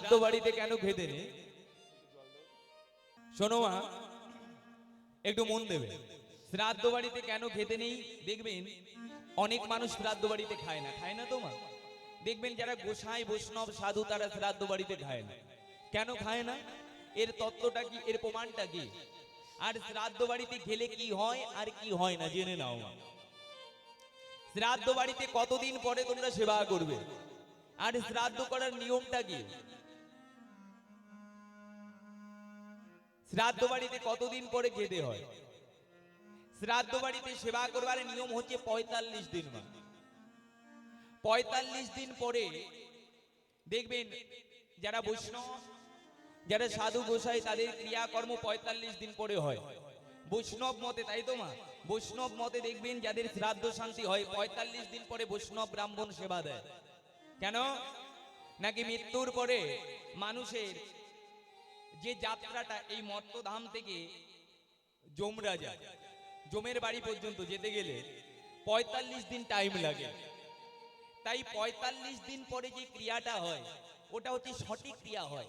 শ্রাদ্ধ বাড়িতে কেন খেতে নেই শোনো মা, একটু মন দেবে। শ্রাদ্ধ বাড়িতে কেন খেতে নেই? দেখবেন, অনেক মানুষ শ্রাদ্ধ বাড়িতে খায় না। খায় না তো মা? দেখবেন যারা গোসাই, বৈষ্ণব, সাধু, তারা শ্রাদ্ধ বাড়িতে খায় না। কেন খায় না? এর তত্ত্বটা কি? এর প্রমাণটা কি? আর শ্রাদ্ধ বাড়িতে খেলে কি হয় আর কি হয় না? জেনে নাও মা। শ্রাদ্ধ বাড়িতে কতদিন পরে তোমরা সেবা করবে? আর শ্রাদ্ধ করার নিয়মটা কি? শ্রাদ্ধ বাড়িতে কতদিন পরে খেতে হয়? শ্রাদ্ধ বাড়িতে সেবা করবার নিয়ম হচ্ছে পঁয়তাল্লিশ দিন পঁয়তাল্লিশ দিন পরে দেখবেন যারা বৈষ্ণব, যারা সাধু গোসাই, তাদের ক্রিয়াকর্ম পঁয়তাল্লিশ দিন পরে হয়। বৈষ্ণব মতে, তাই তো মা? বৈষ্ণব মতে দেখবেন যাদের শ্রাদ্ধ শান্তি হয়, পঁয়তাল্লিশ দিন পরে বৈষ্ণব ব্রাহ্মণ সেবা দেয়। কেন? নাকি মৃত্যুর পরে মানুষের যে যাত্রাটা এই মর্তধাম থেকে জমরা যায় জমের বাড়ি পর্যন্ত যেতে গেলে পঁয়তাল্লিশ দিন টাইম লাগে। তাই পঁয়তাল্লিশ দিন পরে যে ক্রিয়াটা হয়, ওটা হচ্ছে সঠিক ক্রিয়া হয়।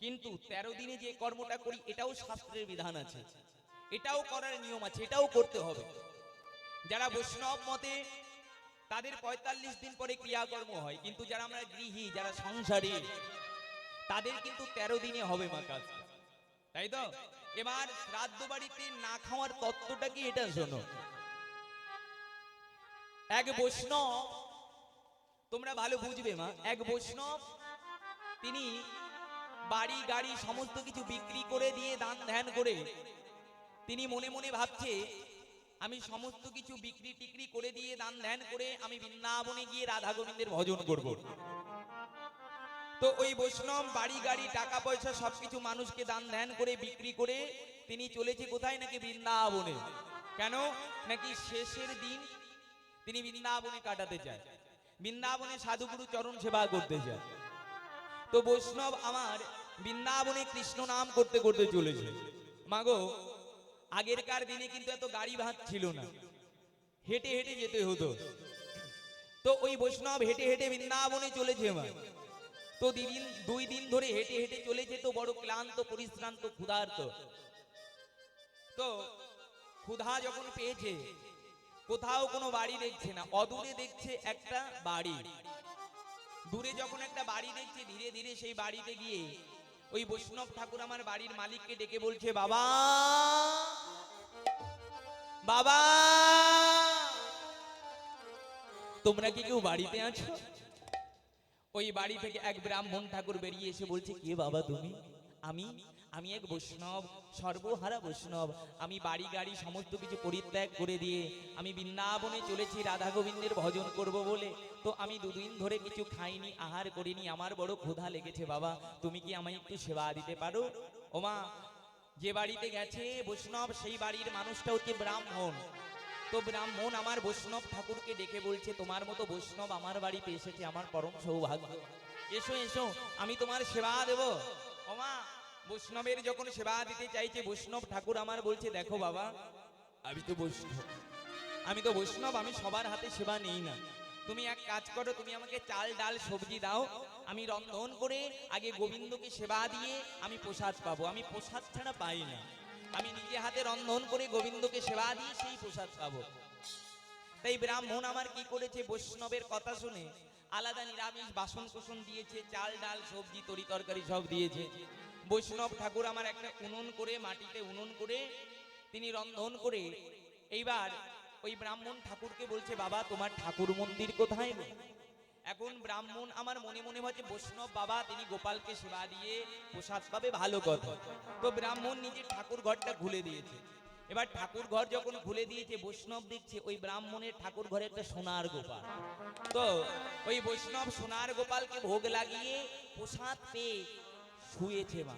কিন্তু তেরো দিনে যে কর্মটা করি, এটাও শাস্ত্রের বিধান আছে। এটাও করার নিয়ম আছে, এটাও করতে হবে। যারা বৈষ্ণব মতে তাদের পঁয়তাল্লিশ দিন পরে ক্রিয়াকর্ম হয়, কিন্তু যারা আমরা গৃহী, যারা সংসারী তাদের কিন্তু তেরো দিনে হবে মা কাজ। তাই তো? এবার শ্রাদ্ধ বাড়িতে না খাওয়ার তত্ত্বটা কি এটা শোনো। এক বৈষ্ণব তোমরা ভালো বুঝবে মা এক বৈষ্ণব তিনি বাড়ি গাড়ি সমস্ত কিছু বিক্রি করে দিয়ে দান ধ্যান করে তিনি মনে মনে ভাবছে আমি সমস্ত কিছু বিক্রি টিক্রি করে দিয়ে দান ধ্যান করে আমি বৃন্দাবনে গিয়ে রাধা গোবিন্দের ভজন করব। তো ওই বৈষ্ণব, বাড়ি গাড়ি, টাকা পয়সা, সবকিছু মানুষকে দান ধ্যান করে, বিক্রি করে তিনি চলেছে কোথায় নাকি বৃন্দাবনে? কেন? নাকি শেষের দিন তিনি বৃন্দাবনে কাটাতে চায় বৃন্দাবনে সাধুগুরু চরণ সেবা করতে চায় তো বৈষ্ণব আমার বৃন্দাবনে কৃষ্ণ নাম করতে করতে চলেছে। মাগো, আগেরকার দিনে কিন্তু এত গাড়ি ভাত ছিল না। হেঁটে হেঁটে যেতে হতো। তো ওই বৈষ্ণব হেঁটে হেঁটে বৃন্দাবনে চলেছে মা। তো দিন দুই দিন ধরে হেঁটে হেঁটে চলেছে তো বড় ক্লান্ত, পরিশ্রান্ত, ক্ষুধার্ত। তো ক্ষুধা যখন পেয়েছে, কোথাও কোনো বাড়ি দেখছে না, অদূরে দেখছে একটা বাড়ি। দূরে যখন একটা বাড়ি দেখছে, ধীরে ধীরে সেই বাড়িতে গিয়ে ওই বৈষ্ণব ঠাকুর আমার বাড়ির মালিককে ডেকে বলছে, বাবা! বাবা! তোমরা কি কেউ বাড়িতে আছো? ওই বাড়ি থেকে এক ব্রাহ্মণ ঠাকুর বেরিয়ে এসে বলছে, কে বাবা তুমি? আমি আমি এক বৈষ্ণব, সর্বহারা বৈষ্ণব। আমি বাড়ি গাড়ি সমস্ত কিছু পরিত্যাগ করে দিয়ে, আমি বৃন্দাবনে চলেছি রাধা গোবিন্দের ভজন করব বলে। তো আমি দুদিন ধরে কিছু খাইনি, আহার করিনি। আমার বড় ক্ষুধা লেগেছে বাবা। তুমি কি আমায় একটু সেবা দিতে পারো? ওমা, যে বাড়িতে গেছে বৈষ্ণব, সেই বাড়ির মানুষটা হচ্ছে ব্রাহ্মণ। তো ব্রাহ্মণ আমার বৈষ্ণব ঠাকুরকে ডেকে বলছে, তোমার মতো বৈষ্ণব আমার বাড়িতে এসেছে, আমার পরম সৌভাগ্য। এসো এসো, আমি তোমার সেবা দেব। ওমা, বৈষ্ণবের যখন সেবা দিতে চাইছে, বৈষ্ণব ঠাকুর আমার বলছে, দেখো বাবা, আমি তো বৈষ্ণব। আমি তো বৈষ্ণব, আমি সবার হাতে সেবা নেই না। তুমি এক কাজ করো, তুমি আমাকে চাল, ডাল, সবজি দাও। আমি রন্ধন করে আগে গোবিন্দকে সেবা দিয়ে আমি প্রসাদ পাবো। আমি প্রসাদ ছাড়া পাই না। আমি নিজে হাতে রন্ধন করে গোবিন্দকে সেবা দিয়ে সেই প্রসাদ পাবো তাই ব্রাহ্মণ আমার কি করেছে বৈষ্ণবের কথা শুনে আলাদা নিরামিষ বাসন কুসন দিয়েছে, চাল, ডাল, সবজি, তরি তরকারি সব দিয়েছে বৈষ্ণব ঠাকুর আমার একটা উনুন করে, মাটিতে উনুন করে তিনি রন্ধন করে এইবার ওই ব্রাহ্মণ ঠাকুরকে বলছে, বাবা, তোমার ঠাকুর মন্দির কোথায় গো?" এখন ব্রাহ্মণ আমার মনে মনে ভাবছে, বৈষ্ণব বাবা, তিনি গোপালকে সেবা দিয়ে প্রসাদ পাবে, ভালো কথা। তো ব্রাহ্মণ নিজের ঠাকুর ঘরটা খুলে দিয়েছে। এবার ঠাকুর ঘর যখন খুলে দিয়েছে, বৈষ্ণব দেখছে ওই ব্রাহ্মণের ঠাকুর ঘরে একটা সোনার গোপাল। তো ওই বৈষ্ণব সোনার গোপালকে ভোগ লাগিয়ে প্রসাদ পেয়ে শুয়েছে মা।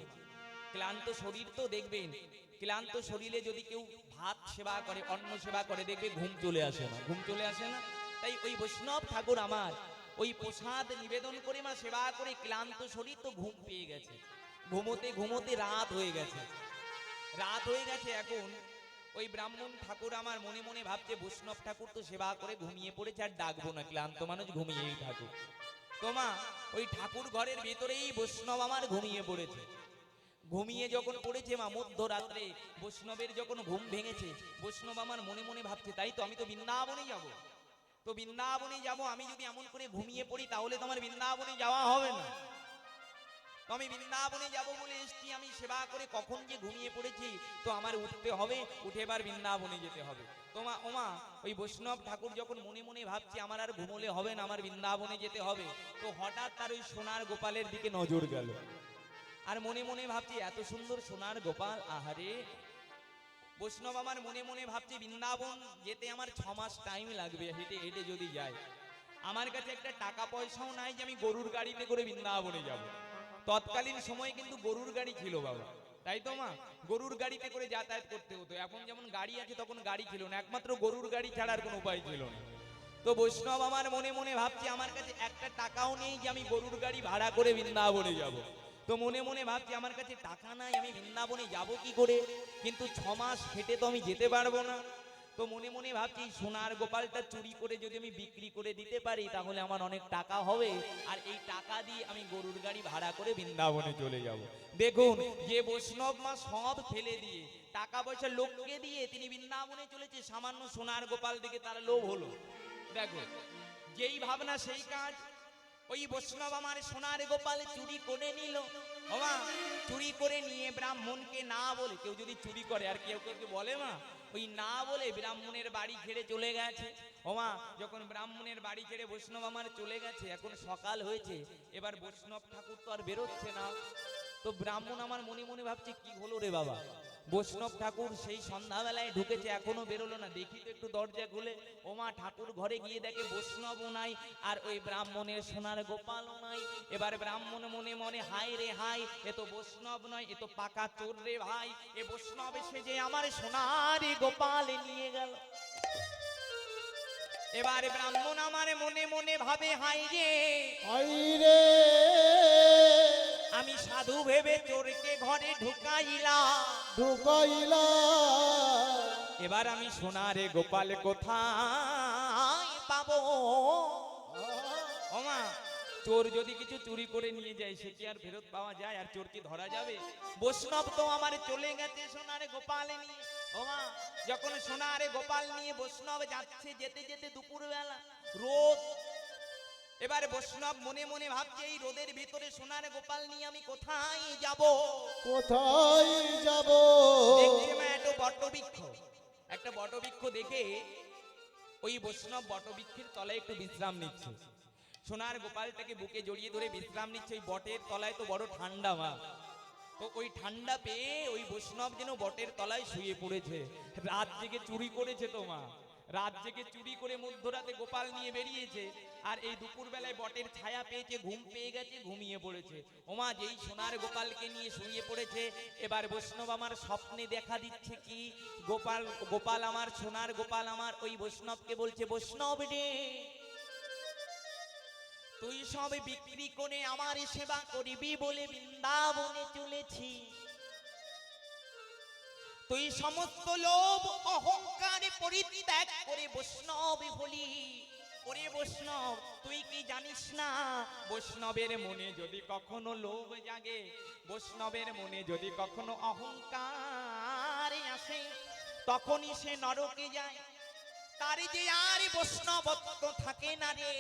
ক্লান্ত শরীর তো দেখবেন, ক্লান্ত শরীরে যদি কেউ ভাত সেবা করে, অন্ন সেবা করে, দেখবে ঘুম চলে আসে না, ঘুম চলে আসে না। তাই ওই বৈষ্ণব ঠাকুর আমার ওই প্রসাদ নিবেদন করে মা সেবা করে ক্লান্ত শরীর তো ঘুম পেয়ে গেছে। ঘুমোতে ঘুমোতে রাত হয়ে গেছে। রাত হয়ে গেছে এখন। ওই ব্রাহ্মণ ঠাকুর আমার মনে মনে ভাবছে, বৈষ্ণব ঠাকুর তো সেবা করে ঘুমিয়ে পড়েছে আর ডাকবো না, ক্লান্ত মানুষ ঘুমিয়েই ঠাকুর তোমা ওই ঠাকুর ঘরের ভেতরেই বৈষ্ণব আমার ঘুমিয়ে পড়েছে। ঘুমিয়ে যখন পড়েছে মা, মধ্যরাত্রে বৈষ্ণবের যখন ঘুম ভেঙেছে, বৈষ্ণব আমার মনে মনে ভাবছে, তাই তো আমি তো বৃন্দাবনে যাব। তো বৃন্দাবনে যাব, আমি যদি এমন করে ঘুমিয়ে পড়ি, তাহলে তো আমার বৃন্দাবনে যাওয়া হবে না। তো আমি বৃন্দাবনে যাব বলে এসছি, আমি সেবা করে কখন যে ঘুমিয়ে পড়েছি, তো আমার উঠতে হবে, উঠে এবার বৃন্দাবনে যেতে হবে। তোমা ওমা ওই বৈষ্ণব ঠাকুর যখন মনে মনে ভাবছে, আমার আর ঘুমোলে হবে না, আমার বৃন্দাবনে যেতে হবে, তো হঠাৎ তার ওই সোনার গোপালের দিকে নজর গেল। আর মনে মনে ভাবছি, এত সুন্দর সোনার গোপাল, আহারে বৈষ্ণব আমার মনে মনে ভাবছি, বৃন্দাবন যেতে আমার ছ মাস টাইম লাগবে, হেঁটে হেঁটে যদি যাই। আমার কাছে একটা টাকা পয়সাও নাই যে আমি গরুর গাড়িতে করে বৃন্দাবনে যাব। তৎকালীন সময় কিন্তু গরুর গাড়ি ছিল বাবা। তাই তো মা? গরুর গাড়িতে করে যাতায়াত করতে হতো। এখন যেমন গাড়ি আছে, তখন গাড়ি ছিল না। একমাত্র গরুর গাড়ি ছাড়ার কোনো উপায় ছিল না। তো বৈষ্ণব আমার মনে মনে ভাবছি, আমার কাছে একটা টাকাও নেই যে আমি গরুর গাড়ি ভাড়া করে বৃন্দাবনে যাব। তো মনে মনে ভাবছি, আমার কাছে টাকা নাই, আমি বৃন্দাবনে যাব কি করে? কিন্তু ছ মাস হেঁটে তো আমি যেতে পারব না। তো মনে মনে ভাবছি, সোনার গোপালটা চুরি করে যদি আমি বিক্রি করে দিতে পারি, তাহলে আমার অনেক টাকা হবে। আর এই টাকা দিয়ে আমি গরুর গাড়ি ভাড়া করে বৃন্দাবনে চলে যাব। দেখুন, যে বৈষ্ণব মা সব ফেলে দিয়ে, টাকা পয়সা লোককে দিয়ে তিনি বৃন্দাবনে চলেছে, সামান্য সোনার গোপাল দিকে তার লোভ হলো। দেখো যেই ভাবনা, সেই কাজ ওই বৈষ্ণব আমার সোনার গোপাল চুরি করে নিল। ওমা চুরি করে নিয়ে ব্রাহ্মণকে না বলে, কেউ যদি চুরি করে, আর কেউ কেউ বলে মা? ওই না বলে ব্রাহ্মণের বাড়ি ছেড়ে চলে গেছে। ওমা যখন ব্রাহ্মণের বাড়ি ছেড়ে বৈষ্ণব আমার চলে গেছে, এখন সকাল হয়েছে, এবার বৈষ্ণব ঠাকুর তো আর বেরোচ্ছে না। তো ব্রাহ্মণ আমার মনে মনে ভাবছে, কি হলো রে বাবা? বৈষ্ণব ঠাকুর সেই সন্ধ্যাবেলায় ঢুকেছে, এখনও বেরোলো না। দেখি তো একটু দরজা খুলে, ওমা ঠাকুর ঘরে গিয়ে দেখে বৈষ্ণবও নাই, আর ওই ব্রাহ্মণের সোনার গোপালও নাই। এবার ব্রাহ্মণ মনে মনে হাই রে হাই এ তো বৈষ্ণব নয়, এ তো পাকা চোর রে ভাই, এ বৈষ্ণব এসে যে আমার সোনার গোপাল নিয়ে গেল। এবার ব্রাহ্মণ আমার মনে মনে ভাবে হাই রে আইরে আমি সাধু ভেবে চোরকে ঘরে ঢুকাইলাম। ঢুকাইলা এবার আমি সোনারে গোপাল কোথায় পাবো? ওমা চোর যদি কিছু চুরি করে নিয়ে যায় সে কি আর ফেরত পাওয়া যায়? আর চোর কি ধরা যাবে? বৈষ্ণব তো আমার চলে গেছে সোনারে গোপালে নিয়ে। ওমা যখন সোনারে গোপাল নিয়ে বৈষ্ণব যাচ্ছে যেতে যেতে দুপুরবেলা রোদ এবার বৈষ্ণব মনে মনে ভাবছে এই রোদের ভিতরে সোনার গোপাল নিয়ে আমি কোথায় যাব? কোথায় যাব? দেখছে মা একটা বটবৃক্ষ একটা বটবৃক্ষ দেখে ওই বৈষ্ণব বটবৃক্ষের তলায় একটু বিশ্রাম নিচ্ছে। সোনার গোপালটাকে বুকে জড়িয়ে ধরে বিশ্রাম নিচ্ছে ওই বটের তলায় তো বড় ঠান্ডা মা। তো ওই ঠান্ডা পেয়ে ওই বৈষ্ণব যেন বটের তলায় শুয়ে পড়েছে। রাত জেগে চুরি করেছে তো মা। রাত জেগে চুরি করে মধ্যরাতে গোপাল নিয়ে বেরিয়েছে। আর এই দুপুর বেলায় বটের ছায়া পেয়েছে, ঘুম পেয়ে গেছে, ঘুমিয়ে পড়েছে। ওমা, যেই সোনার গোপালকে নিয়ে শুয়ে পড়েছে, এবার বৈষ্ণব আমার স্বপ্নে দেখা দিচ্ছে কি? গোপাল গোপাল আমার, সোনার গোপাল আমার, ওই বৈষ্ণবকে বলছে, বৈষ্ণব রে, তুই সব বিক্রি করে আমার সেবা করিবি বলে বৃন্দাবনে চলেছি। তুই সমস্ত লোভ, অহংকারে, পরিত্যাগ করে বৈষ্ণব হলি। ওরে বৈষ্ণব, তুই কি জানিস না? বৈষ্ণবের মনে যদি কখনো লোভ জাগে, বৈষ্ণবের মনে যদি কখনো অহংকার আসে, তখনই সে নরকে যায়। তার যে আর বৈষ্ণবত্ব থাকে না রে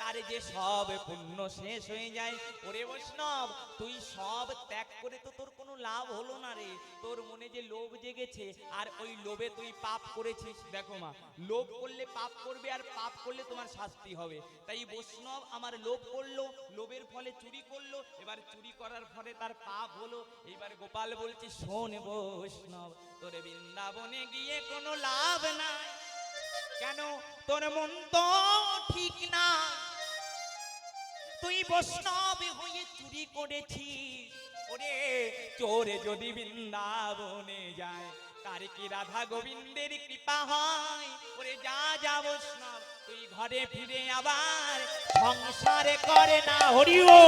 তার যে সব পুণ্য শেষ হয়ে যায়, ওরে বৈষ্ণব, তুই সব ত্যাগ করে তো তোর কোনো লাভ হলো না রে। তোর মনে যে লোভ জেগেছে, আর ওই লোভে তুই পাপ করেছিস। দেখো মা, লোভ করলে পাপ করবে, আর পাপ করলে তোমার শাস্তি হবে। তাই বৈষ্ণব আমার লোভ করল, লোভের ফলে চুরি করল, এবার চুরি করার ফলে তার পাপ হলো। এইবার গোপাল বলছে, শোন বৈষ্ণব, তোর বৃন্দাবনে গিয়ে কোনো লাভ নাই। কেন? তোর মন তো ঠিক না। তুই বৈষ্ণব হয়ে চুরি করেছিস। ওরে চোরে যদি বৃন্দাবনে যায় তার কি রাধা গোবিন্দের কৃপা হয়? ওরে যা যা বৈষ্ণব তুই ঘরে ফিরে আবার সংসারে করে না হরিও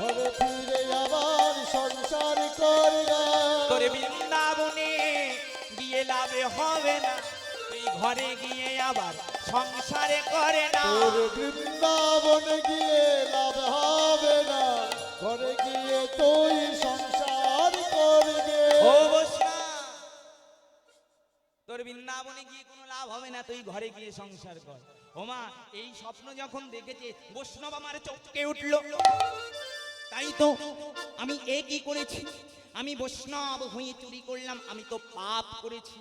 ঘরে ফিরে আবার সংসার করবে তোর বৃন্দাবনে গিয়ে লাভে হবে না। ঘরে গিয়ে আবার সংসারে করে না। বৃন্দাবনে গিয়ে লাভ হবে না। ঘরে গিয়ে তুই সংসার করবে। ও তোর বৃন্দাবনে গিয়ে কোনো লাভ হবে না তুই ঘরে গিয়ে সংসার কর। ওমা এই স্বপ্ন যখন দেখেছে বৈষ্ণব আমার চমকে উঠল। তাই তো আমি এ কি করেছি? আমি বৈষ্ণব হয়ে চুরি করলাম আমি তো পাপ করেছি।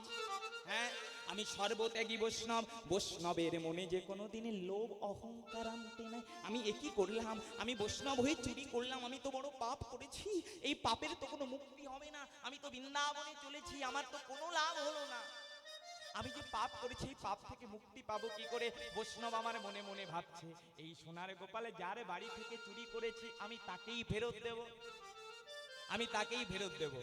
হ্যাঁ আমি সর্বত্যাগী বৈষ্ণব। বৈষ্ণবের মনে যে কোনো দিনে লোভ, অহংকার আনতে নাই। আমি এ কি করলাম? আমি বৈষ্ণব হয়ে চুরি করলাম। আমি তো বড় পাপ করেছি। এই পাপের তো কোনো মুক্তি হবে না। আমি তো বৃন্দাবনে চলেছি। আমার তো কোনো লাভ হলো না। আমি যে পাপ করেছি পাপ থেকে মুক্তি পাবো কি করে? বৈষ্ণব আমার মনে মনে ভাবছে, এই সোনার গোপালে যার বাড়ি থেকে চুরি করেছি, আমি তাকেই ফেরত দেব। আমি তাকেই ফেরত দেব।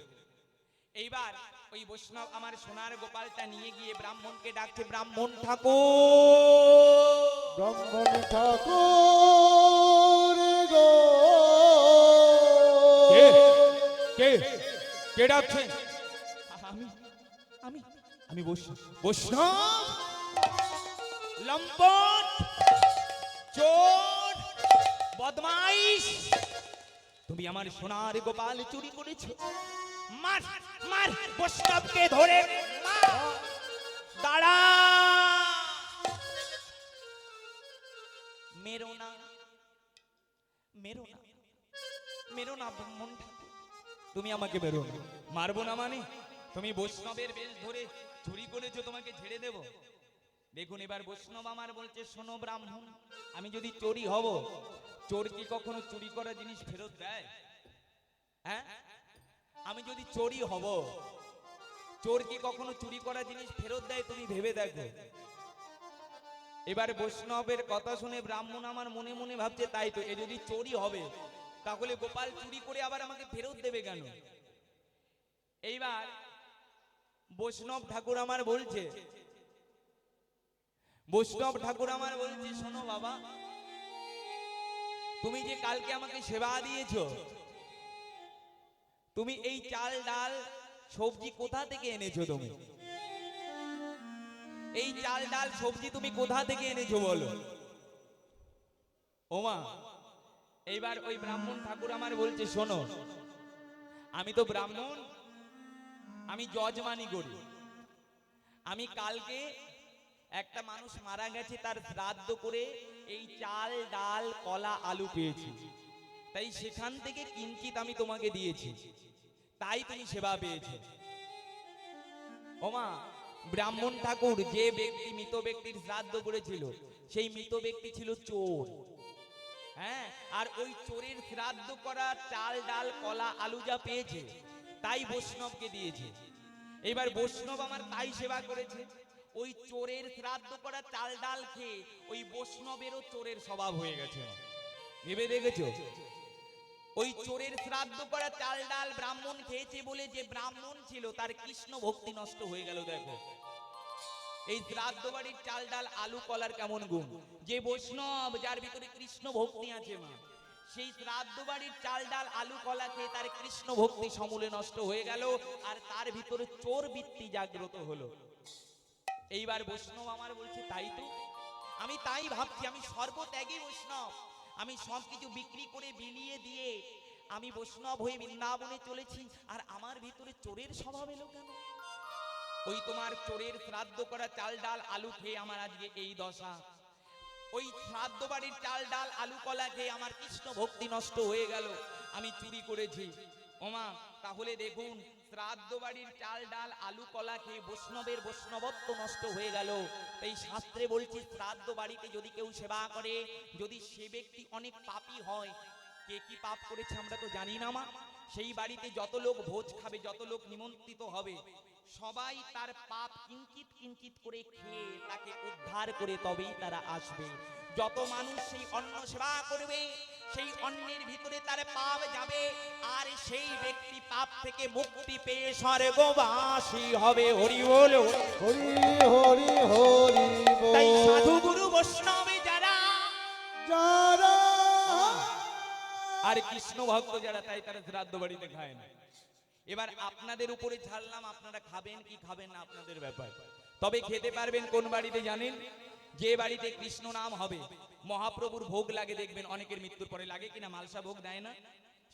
এইবার ওই বৈষ্ণব আমার সোনার গোপালটা নিয়ে গিয়ে ব্রাহ্মণকে ডাকছে ব্রাহ্মণ ঠাকুর! ব্রাহ্মণ ঠাকুর গো। কে? কে? ডাকছেন আমি আমি আমি বৈষ্ণব। বৈষ্ণব? লম্পট? চোর? বদমাইশ? তুমি আমার সোনার গোপাল চুরি করেছ। মার মার, বৈষ্ণবকে ধরে দাঁড়া। মেরো না মেরো না মেরো না ব্রাহ্মণ তুমি আমাকে বেরো মারবো না মানে? তুমি বৈষ্ণবের বেশ ধরে চুরি করেছ, তোমাকে ছেড়ে দেব। দেখুন, এবার বৈষ্ণব আমার বলছে, শোনো ব্রাহ্মণ, আমি যদি চোরি হব চোর কি কখনো চুরি করা জিনিস ফেরত দেয়? হ্যাঁ? আমি যদি চোরি হব, চোর কি কখনো চুরি করা জিনিস ফেরত দেয় তুমি ভেবে দেখো। এবার বৈষ্ণবের কথা শুনে ব্রাহ্মণ আমার মনে মনে ভাবছে, তাই তো, এ যদি চোরি হবে, তাহলে গোপাল চুরি করে আবার আমাকে ফেরত দেবে কেন? এইবার বৈষ্ণব ঠাকুর আমার বলছে, বৈষ্ণব ঠাকুর আমার বলছে, শোনো বাবা, তুমি যে কালকে আমাকে সেবা দিয়েছ তুমি এই চাল, ডাল, সবজি কোথা থেকে এনেছো তুমি? এই চাল, ডাল, সবজি তুমি কোথা থেকে এনেছো বলো? ওমা, এইবার ওই ব্রাহ্মণ ঠাকুর আমার বলছে, শোনো, আমি তো ব্রাহ্মণ, আমি যজমানি করি। আমি কালকে একটা মানুষ মারা গেছে, তার শ্রাদ্ধ করে এই চাল, ডাল, কলা, আলু পেয়েছি। তাই সেখান থেকে কিঞ্চিত আমি তোমাকে দিয়েছি। তাই তুমি সেবা পেয়েছ। ওমা, ব্রাহ্মণ ঠাকুর, যে ব্যক্তি মৃত ব্যক্তির শ্রাদ্ধ করেছিল, সেই মৃত ব্যক্তি ছিল চোর। হ্যাঁ আর ওই চোরের শ্রাদ্ধ করা চাল, ডাল, কলা, আলু যা পেয়েছে, তাই বৈষ্ণবকে দিয়েছে। এবার বৈষ্ণব আমার তাই সেবা করেছে। ওই চোরের শ্রাদ্ধ করা চাল, ডাল খেয়ে ওই বৈষ্ণবেরও চোরের স্বভাব হয়ে গেছে। ভেবে দেখেছ? ওই চোরের শ্রাদ্ধ করা চাল ডাল ব্রাহ্মণ খেয়েছে বলে যে ব্রাহ্মণ ছিল, তার কৃষ্ণ ভক্তি নষ্ট হয়ে গেল, দেখো। এই শ্রাদ্ধ বাড়ির চাল ডাল, আলু, কলার কেমন গুণ? যে বৈষ্ণব, যার ভিতরে কৃষ্ণ ভক্তি আছে মা, সেই শ্রাদ্ধ বাড়ির চাল ডাল, আলু, কলা খেয়ে তার কৃষ্ণ ভক্তি সমূলে নষ্ট হয়ে গেল, আর তার ভিতরে চোর বৃত্তি জাগ্রত হলো। এইবার বৈষ্ণব আমার বলছে, তাই তো? আমি তাই ভাবছি, আমি সর্বত্যাগী বৈষ্ণব। আমি সব কিছু বিক্রি করে বিলিয়ে দিয়ে আমি বৈষ্ণব হয়ে বৃন্দাবনে চলেছি, আর আমার ভিতরে চোরের স্বভাব এলো কেন? ওই তোমার চোরের শ্রাদ্ধ করা চাল ডাল আলু খেয়ে আমার আজকে এই দশা। ওই শ্রাদ্ধ বাড়ির চাল ডাল আলু কলা খেয়ে আমার কৃষ্ণ ভক্তি নষ্ট হয়ে গেল, আমি চুরি করেছি। ওমা, তাহলে দেখুন শ্রাদ্ধ বাড়ির চাল, ডাল, আলু, কলা খেয়ে বৈষ্ণবের বৈষ্ণবত্ব নষ্ট হয়ে গেল। এই শাস্ত্রে বলছি শ্রাদ্ধ বাড়িতে যদি কেউ সেবা করে, যদি সে ব্যক্তি অনেক পাপি হয়, কে কি পাপ করেছে আমরা তো জানি না মা। সেই বাড়িতে যত লোক ভোজ খাবে, যত লোক নিমন্ত্রিত হবে সবাই তার পাপ কিঞ্চিত কিঞ্চিত করে খেয়ে তাকে উদ্ধার করে তবেই তারা আসবে। যত মানুষ সেই অন্ন সেবা করবে সেই অন্নের ভিতরে তার পাপ যাবে আর সেই ব্যক্তি পাপ থেকে মুক্তি পেয়ে স্বর্গবাসী হবে। হরি বল হরি হরি হরি তাই সাধু গুরু বৈষ্ণবে যারা যারা আর কৃষ্ণ ভক্ত যারা তাই তারা শ্রাদ্ধ বাড়িতে খায় না। এবার আপনাদের উপরে ছাড়লাম আপনারা খাবেন কি খাবেন না আপনাদের ব্যাপার। তবে খেতে পারবেন কোন বাড়িতে জানেন? যে বাড়িতে কৃষ্ণ নাম হবে। মহাপ্রভুর ভোগ লাগে দেখবেন অনেকের মৃত্যুর পরে লাগে কিনা মালসা ভোগ দেয় না?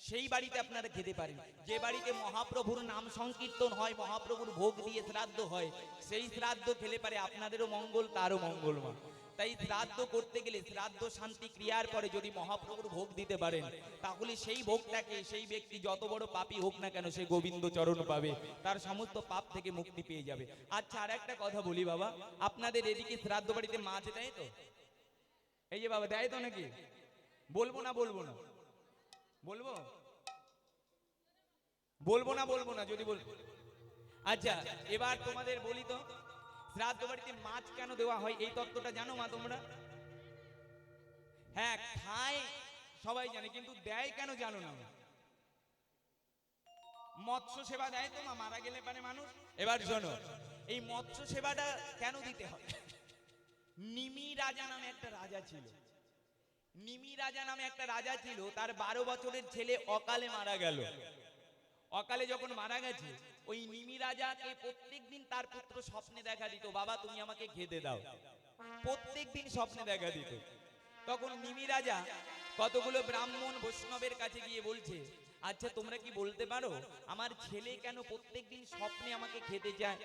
সেই বাড়িতে আপনারা খেতে পারেন। যে বাড়িতে মহাপ্রভুর নাম সংকীর্তন হয় মহাপ্রভুর ভোগ দিয়ে শ্রাদ্ধ হয় সেই শ্রাদ্ধ খেলে পারে আপনাদেরও মঙ্গল তারও মঙ্গল মা তাই শ্রাদ্ধ করতে গেলে শ্রাদ্ধ শান্তি ক্রিয়ার পরে যদি মহাপ্রভুর ভোগ দিতে পারেন, তাহলে সেই ভোগটাকে সেই ব্যক্তি যত বড় পাপী হোক না কেন সে গোবিন্দ চরণ পাবে, তার সমস্ত পাপ থেকে মুক্তি পেয়ে যাবে। আচ্ছা আর একটা কথা বলি বাবা, আপনাদের এদিকে শ্রাদ্ধ বাড়িতে মাছ দেয় তো? এই যে বাবা, দেয় তো নাকি? বলব না বলব না? বলব? বলব না বলব না, যদি বলব আচ্ছা এবার তোমাদের বলি তো। শ্রাদ্ধ বাড়িতে মাছ কেন দেওয়া হয়? এই তত্ত্বটা জানো মা তোমরা? হ্যাঁ খায়, সবাই জানে, কিন্তু দেয় কেন জানো না মৎস্য সেবা দেয় তো মা, মারা গেলে পারে মানুষ। এবার শোনো, এই মৎস্য সেবাটা কেন দিতে হয়? নিমি রাজা নামে একটা রাজা ছিল। নিমি রাজা নামে একটা রাজা ছিল, তার বারো বছরের ছেলে অকালে মারা গেল। অকালে যখন মারা গেছে ওই নিমি রাজাকে প্রত্যেকদিন তার পুত্র স্বপ্নে দেখা দিত। বাবা, তুমি আমাকে খেতে দাও। প্রত্যেকদিন স্বপ্নে দেখা দিত। তখন নিমি রাজা কতগুলো ব্রাহ্মণ বৈষ্ণবের কাছে গিয়ে বলছে আচ্ছা তোমরা কি বলতে পারো? আমার ছেলে কেন প্রত্যেকদিন স্বপ্নে আমাকে খেতে চায়?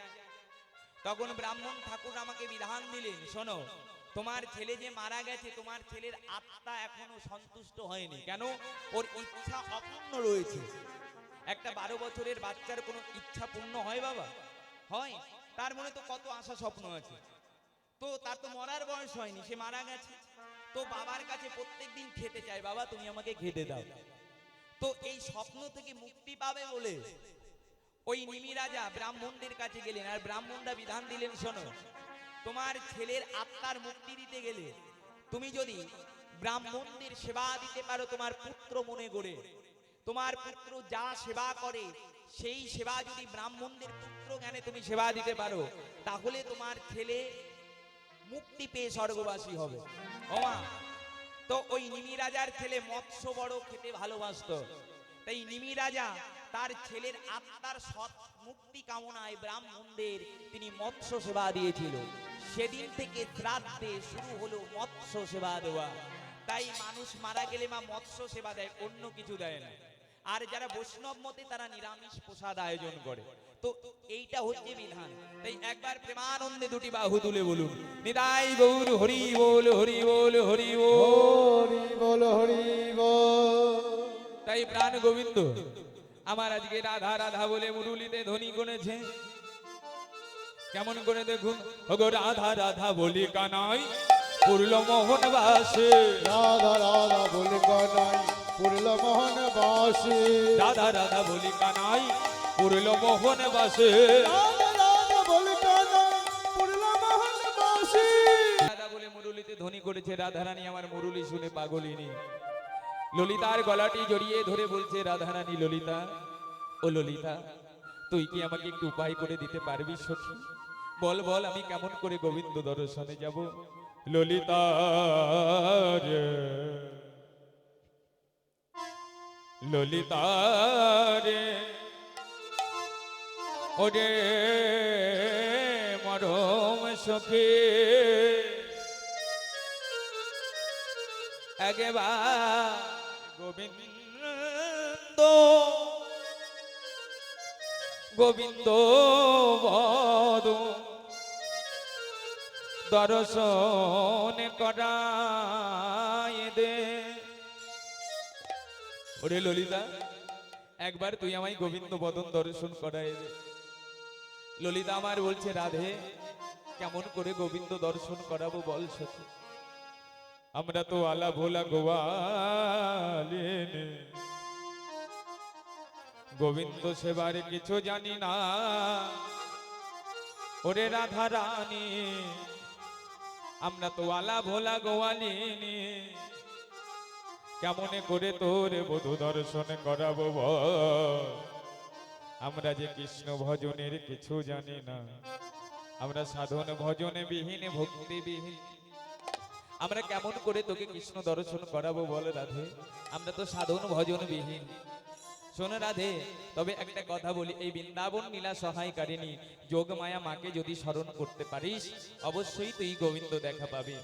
তখন ব্রাহ্মণ ঠাকুর আমাকে বিধান দিলেন, শোনো, তোমার ছেলে যে মারা গেছে, তোমার ছেলের আত্মা এখনও সন্তুষ্ট হয়নি। কেন? ওর ইচ্ছা অপূর্ণ রয়েছে। একটা বারো বছরের বাচ্চার কোনো ইচ্ছা পূর্ণ হয় বাবা? হয়। তার মনে তো কত আশা স্বপ্ন আছে। তো তার তো মরার বয়স হয়নি, সে মারা গেছে। তো বাবার কাছে প্রত্যেকদিন খেতে চায়, বাবা, তুমি আমাকে খেতে দাও। তো এই স্বপ্ন থেকে মুক্তি পাবে বলে ওই নিমি রাজা ব্রাহ্মণদের কাছে গেলেন। আর ব্রাহ্মণরা বিধান দিলেন, শোনো, তোমার ছেলের আত্মার মুক্তি দিতে গেলে তুমি যদি ব্রাহ্মণদের সেবা দিতে পারো তোমার পুত্র মনে করে তোমার পুত্র যা সেবা করে, সেই সেবা যদি ব্রাহ্মণদের পুত্র জ্ঞানে তুমি সেবা দিতে পারো, তাহলে তোমার ছেলে মুক্তি পেয়ে স্বর্গবাসী হবে। ওমা, তো ওই নিমি রাজার ছেলে মৎস্য বড় খেতে ভালোবাসতো। তাই নিমি রাজা তার ছেলের আত্মার সৎ মুক্তি কামনায় ব্রাহ্মণদের তিনি মৎস্য সেবা দিয়েছিল। সেদিন থেকে শ্রাদ্ধে শুরু হলো মৎস্য সেবা দেওয়া। তাই মানুষ মারা গেলে মা মৎস্য সেবা দেয়, অন্য কিছু দেয় না। আর যারা বৈষ্ণব মতে তারা নিরামিষ প্রসাদ আয়োজন করে। তো এইটা হচ্ছে বিধান। তাই একবার প্রেমানন্দে দুটি বাহু তুলে বলুন। নিতাই গৌর হরি বল হরি বল হরি বল। হরি বল হরি বল। তাই প্রাণ গোবিন্দ আমার আজকে রাধা রাধা বলে মুরুলিতে ধ্বনি গুনেছে কেমন করে দেখুন? ওগো রাধা রাধা বলি কানাই পুরল মোহন বাসে রাধা রাধা বল কানাই পুরল মোহন বাসে। রাধা রাধা বলি কানাই পুরল মোহন বাসে। ধ্বনি করেছে রাধারানী আমার মুরুলি শুনে পাগলিনী ললিতার গলাটি জড়িয়ে ধরে বলছে রাধারানী ললিতা ও ললিতা তুই কি আমাকে একটু উপায় করে দিতে পারবি সখী? বল বল আমি কেমন করে গোবিন্দ দর্শনে যাব? ললিতা রে ললিতা রে ওরে মরম সখী একবার গোবিন্দ গোবিন্দ বদ দর্শন করায় দে। ওরে ললিতা, একবার তুই আমায় গোবিন্দ বদন দর্শন করায় দে। ললিতা আমার বলছে, রাধে, কেমন করে গোবিন্দ দর্শন করাবো বল সখী। আমরা তো আলা ভোলা গোয়ালিন গোবিন্দ সেবার কিছু জানি না। ওরে রাধা রানী, আমরা তো আলা ভোলা গোয়ালিনী কেমনে করে তোর বধু দর্শন করাবো আমরা যে কৃষ্ণ ভজনের কিছু জানি না, আমরা সাধন ভজনে বিহীন ভক্তি বিহীন আমরা কেমন করে তোকে কৃষ্ণ দর্শন করাবো বল রাধে? আমরা তো সাধন ভজন বিহীন। শোনো রাধে, তবে একটা কথা বলি, এই বৃন্দাবন নীলা সহায়কারিণী যোগমায়া মাকে যদি স্মরণ করতে পারিস, অবশ্যই তুই গোবিন্দ দেখা পাবি।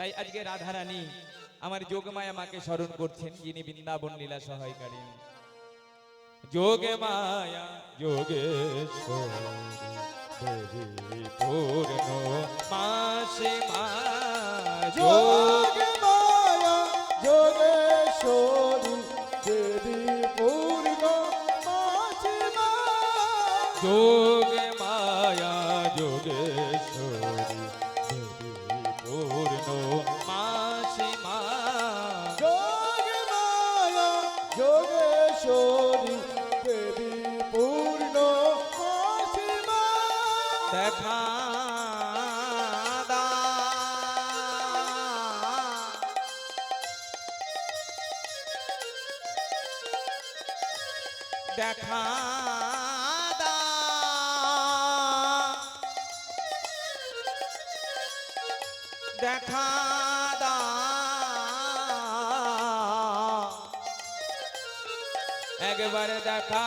তাই আজকে রাধারানী আমার যোগমায়া মাকে স্মরণ করছেন, যিনি বৃন্দাবন লীলা সহায়কারী। যোগে মায়া যোগেশ্বরী দেবী মা, যোগ মায়া মা যোগেশ্বরী দেবী পূর্ণ দেখা একবার দেখা